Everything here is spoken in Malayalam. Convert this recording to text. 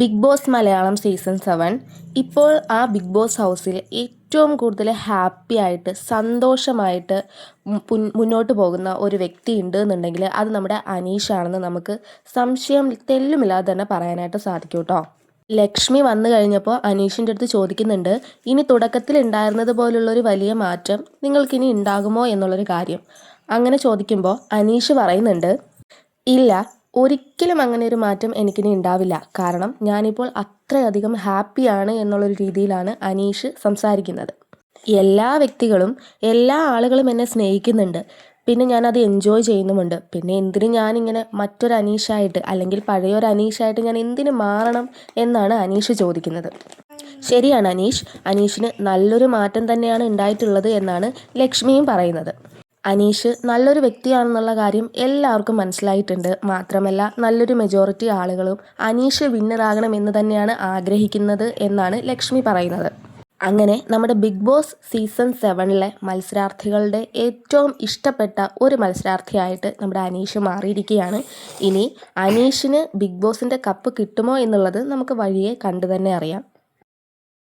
Bigg Boss Malayalam season seven. ഇപ്പോൾ ആ ബിഗ് ബോസ് ഹൗസിൽ ഏറ്റവും കൂടുതൽ ഹാപ്പി ആയിട്ട് സന്തോഷമായിട്ട് മുന്നോട്ട് പോകുന്ന ഒരു വ്യക്തി ഉണ്ട് എന്നുണ്ടെങ്കിൽ അത് നമ്മുടെ അനീഷാണെന്ന് നമുക്ക് സംശയം തെല്ലുമില്ലാതെ തന്നെ പറയാനായിട്ട് സാധിക്കും കേട്ടോ. ലക്ഷ്മി വന്നു കഴിഞ്ഞപ്പോൾ അനീഷിന്റെ അടുത്ത് ചോദിക്കുന്നുണ്ട് ഇനി തുടക്കത്തിൽ ഉണ്ടായിരുന്നത് പോലുള്ളൊരു വലിയ മാറ്റം നിങ്ങൾക്കിനി ഉണ്ടാകുമോ എന്നുള്ളൊരു കാര്യം? അങ്ങനെ ചോദിക്കുമ്പോൾ അനീഷ് പറയുന്നുണ്ട് ഇല്ല ഒരിക്കലും അങ്ങനെ ഒരു മാറ്റം എനിക്കിനി ഉണ്ടാവില്ല. കാരണം ഞാനിപ്പോൾ അത്രയധികം ഹാപ്പിയാണ് എന്നുള്ളൊരു രീതിയിലാണ് അനീഷ് സംസാരിക്കുന്നത്. എല്ലാ വ്യക്തികളും എല്ലാ ആളുകളും എന്നെ സ്നേഹിക്കുന്നുണ്ട്. പിന്നെ ഞാനത് എൻജോയ് ചെയ്യുന്നുമുണ്ട്. പിന്നെ എന്തിനു ഞാനിങ്ങനെ മറ്റൊരു അനീഷായിട്ട് അല്ലെങ്കിൽ പഴയൊരു അനീഷായിട്ട് ഞാൻ എന്തിനു മാറണം എന്നാണ് അനീഷ് ചോദിക്കുന്നത്. ശരിയാണ് അനീഷ്. അനീഷിന് നല്ലൊരു മാറ്റം തന്നെയാണ് ഉണ്ടായിട്ടുള്ളത് എന്നാണ് ലക്ഷ്മിയും പറയുന്നത്. അനീഷ് നല്ലൊരു വ്യക്തിയാണെന്നുള്ള കാര്യം എല്ലാവർക്കും മനസ്സിലായിട്ടുണ്ട്. മാത്രമല്ല നല്ലൊരു മെജോറിറ്റി ആളുകളും അനീഷ് വിന്നറാകണം എന്ന് തന്നെയാണ് ആഗ്രഹിക്കുന്നത് എന്നാണ് ലക്ഷ്മി പറയുന്നത്. അങ്ങനെ നമ്മുടെ ബിഗ് ബോസ് സീസൺ സെവനിലെ മത്സരാർത്ഥികളുടെ ഏറ്റവും ഇഷ്ടപ്പെട്ട ഒരു മത്സരാർത്ഥിയായിട്ട് നമ്മുടെ അനീഷ് മാറിയിരിക്കുകയാണ്. ഇനി അനീഷിന് ബിഗ് ബോസിന്റെ കപ്പ് കിട്ടുമോ എന്നുള്ളത് നമുക്ക് വഴിയെ കണ്ടു തന്നെ അറിയാം.